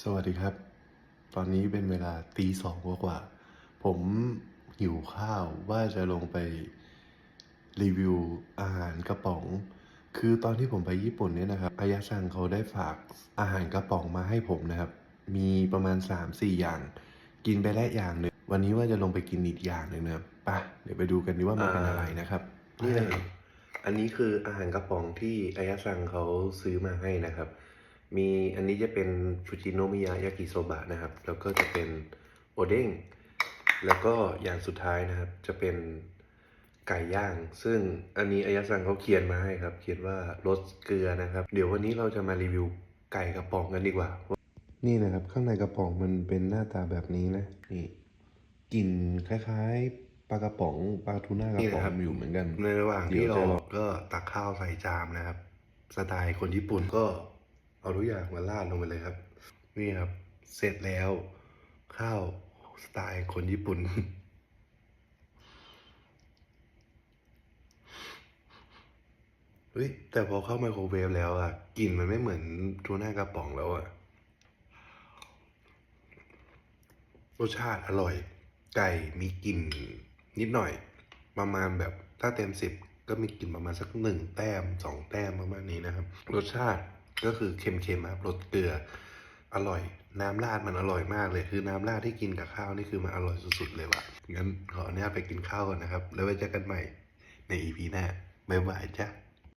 สวัสดีครับ ตอนนี้เป็นเวลาตีสองกว่าๆผมหิวข้าวว่าจะลงไปรีวิวอาหารกระป๋อง คือตอนที่ผมไปญี่ปุ่นเนี่ยนะครับอายะซังเขาได้ฝากอาหารกระป๋องมาให้ผมนะครับ มีประมาณ 3-4 อย่าง กินไปแล้วอย่างหนึ่งวันนี้ว่าจะลงไปกินอีกอย่างหนึ่งนะครับไปเดี๋ยวไปดูกันดีว่ามันเป็นอะไรนะครับนี่เลยอันนี้คืออาหารกระป๋องที่อายะซังเขาซื้อมาให้นะครับ มีอันนี้จะเป็นฟูจิโนมิยะยากิโซบะนะครับ แล้วก็จะเป็นโอเด้ง แล้วก็อย่างสุดท้ายนะครับ จะเป็นไก่ย่าง ซึ่งอันนี้อายะซังเขาเขียนมาให้ครับ เขียนว่ารสเกลือนะครับ เดี๋ยววันนี้เราจะมารีวิวไก่กระป๋องกันดีกว่า นี่นะครับ ข้างในกระป๋องมันเป็นหน้าตาแบบนี้นะ นี่กลิ่นคล้ายๆปลากระป๋องปลาทูน่ากระป๋องอยู่เหมือนกัน ในระหว่างที่เราก็ตักข้าวใส่จามนะครับ สไตล์คนญี่ปุ่นก็ เอาทุกอย่างมาราดลงไปเลยครับ นี่ครับ เสร็จแล้ว ข้าวสไตล์คนญี่ปุ่น เฮ้ย แต่พอเข้าไมโครเวฟแล้วอะกลิ่นมันไม่เหมือนทูน่ากระป๋องแล้วอะรสชาติอร่อย ไก่มีกลิ่นนิดหน่อย ประมาณแบบถ้าเต็มสิบก็มีกลิ่นประมาณสักหนึ่งแต้มสองแต้มประมาณนี้นะครับ รสชาติ ก็คือเค็มๆครับรสเกลืออร่อย น้ำราดมันอร่อยมากเลย คือน้ำราดที่กินกับข้าวนี่คือมันอร่อยสุดๆเลยว่ะงั้นขออนุญาตไปกินข้าวก่อนนะครับ แล้วไว้เจอกันใหม่ในอีพีหน้าบ๊ายบายจ้า